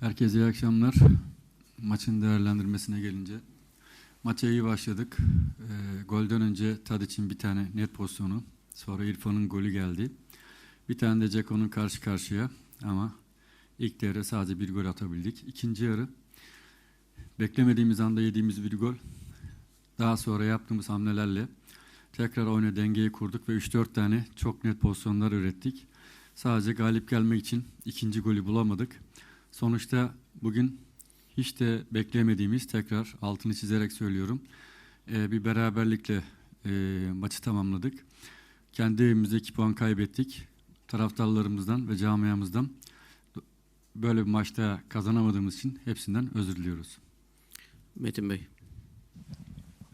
Herkese iyi akşamlar. Maçın değerlendirmesine gelince maça iyi başladık. Ee, golden önce Tadic'in bir tane net pozisyonu. Sonra İrfan'ın golü geldi. Bir tane de Ceko'nun karşı karşıya ama ilk devre sadece bir gol atabildik. İkinci yarı beklemediğimiz anda yediğimiz bir gol. Daha sonra yaptığımız hamlelerle tekrar oyuna dengeyi kurduk ve 3-4 tane çok net pozisyonlar ürettik. Sadece galip gelmek için ikinci golü bulamadık. Sonuçta bugün hiç de beklemediğimiz tekrar altını çizerek söylüyorum. e, bir beraberlikle e, maçı tamamladık. Kendi evimizde iki puan kaybettik. Taraftarlarımızdan ve camiamızdan böyle bir maçta kazanamadığımız için hepsinden özür diliyoruz. Metin Bey.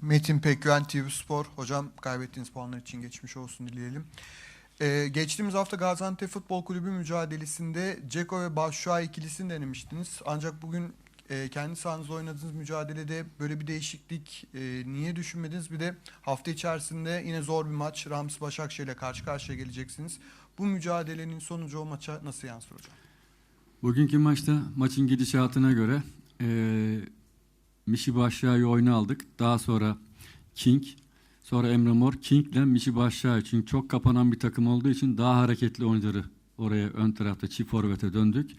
Metin Pekgüven TV Spor. Hocam kaybettiğiniz puanlar için geçmiş olsun dileyelim. Ee, geçtiğimiz hafta Gaziantep Futbol Kulübü mücadelesinde Ceko ve Başşuay ikilisini denemiştiniz. Ancak bugün e, kendi sahanızda oynadığınız mücadelede böyle bir değişiklik e, niye düşünmediniz? Bir de hafta içerisinde yine zor bir maç Rams Başakşehir ile karşı karşıya geleceksiniz. Bu mücadelenin sonucu o maça nasıl yansır hocam? Bugünkü maçta maçın gidişatına göre eee Mişi Başşah'ı oyuna aldık. Daha sonra King, sonra Emre Mor, King Mişi Başşah'ı. Çünkü çok kapanan bir takım olduğu için daha hareketli oyuncuları oraya ön tarafta çift forvete döndük.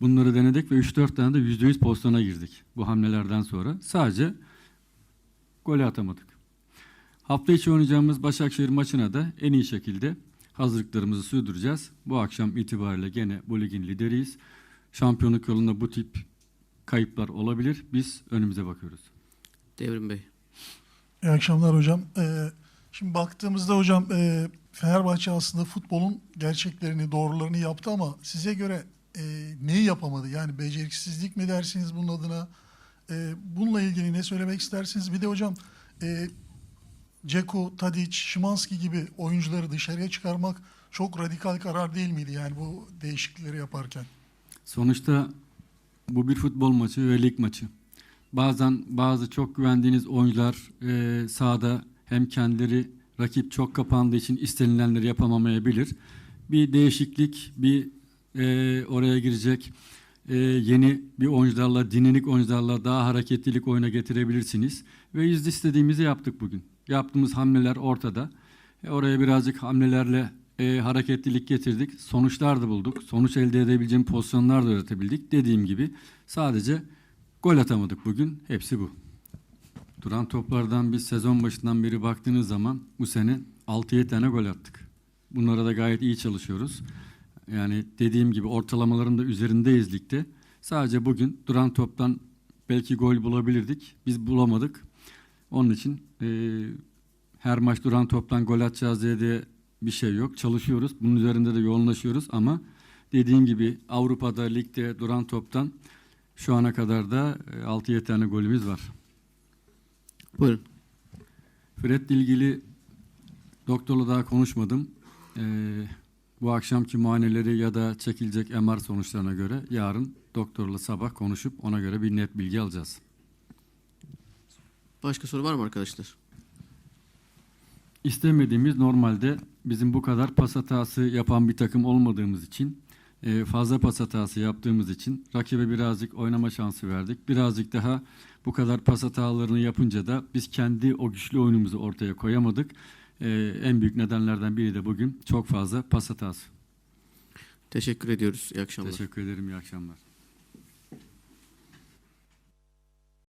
Bunları denedik ve 3-4 tane de %100 pozisyona girdik bu hamlelerden sonra. Sadece golü atamadık. Hafta içi oynayacağımız Başakşehir maçına da en iyi şekilde hazırlıklarımızı sürdüreceğiz. Bu akşam itibariyle gene bu ligin lideriyiz. Şampiyonluk yolunda bu tip kayıplar olabilir. Biz önümüze bakıyoruz. Devrim Bey. İyi akşamlar hocam. Ee, şimdi baktığımızda hocam e, Fenerbahçe aslında futbolun gerçeklerini, doğrularını yaptı ama size göre e, neyi yapamadı? Yani beceriksizlik mi dersiniz bunun adına? E, bununla ilgili ne söylemek istersiniz? Bir de hocam e, Ceko, Tadic, Şimanski gibi oyuncuları dışarıya çıkarmak çok radikal karar değil miydi yani bu değişiklikleri yaparken? Sonuçta bu bir futbol maçı ve lig maçı. Bazen bazı çok güvendiğiniz oyuncular e, sahada hem kendileri rakip çok kapandığı için istenilenleri yapamamayabilir. Bir değişiklik, bir e, oraya girecek e, yeni bir oyuncularla, dinamik oyuncularla daha hareketlilik oyuna getirebilirsiniz. Ve biz de istediğimizi yaptık bugün. Yaptığımız hamleler ortada. E, oraya birazcık hamlelerle e, hareketlilik getirdik. Sonuçlar da bulduk. Sonuç elde edebileceğim pozisyonlar da üretebildik. Dediğim gibi sadece gol atamadık bugün. Hepsi bu. Duran toplardan biz sezon başından beri baktığınız zaman bu sene 6-7 tane gol attık. Bunlara da gayet iyi çalışıyoruz. Yani dediğim gibi ortalamaların da üzerindeyiz ligde. Sadece bugün duran toptan belki gol bulabilirdik. Biz bulamadık. Onun için e, her maç duran toptan gol atacağız diye de bir şey yok. Çalışıyoruz. Bunun üzerinde de yoğunlaşıyoruz ama dediğim gibi Avrupa'da ligde duran toptan şu ana kadar da e, 6-7 tane golümüz var. Buyurun. Fred'le ilgili doktorla daha konuşmadım. Ee, bu akşamki muayeneleri ya da çekilecek MR sonuçlarına göre yarın doktorla sabah konuşup ona göre bir net bilgi alacağız. Başka soru var mı arkadaşlar? İstemediğimiz normalde bizim bu kadar pas hatası yapan bir takım olmadığımız için e, fazla pas hatası yaptığımız için rakibe birazcık oynama şansı verdik. Birazcık daha bu kadar pas hatalarını yapınca da biz kendi o güçlü oyunumuzu ortaya koyamadık. E, en büyük nedenlerden biri de bugün çok fazla pas hatası. Teşekkür ediyoruz. İyi akşamlar. Teşekkür ederim. İyi akşamlar.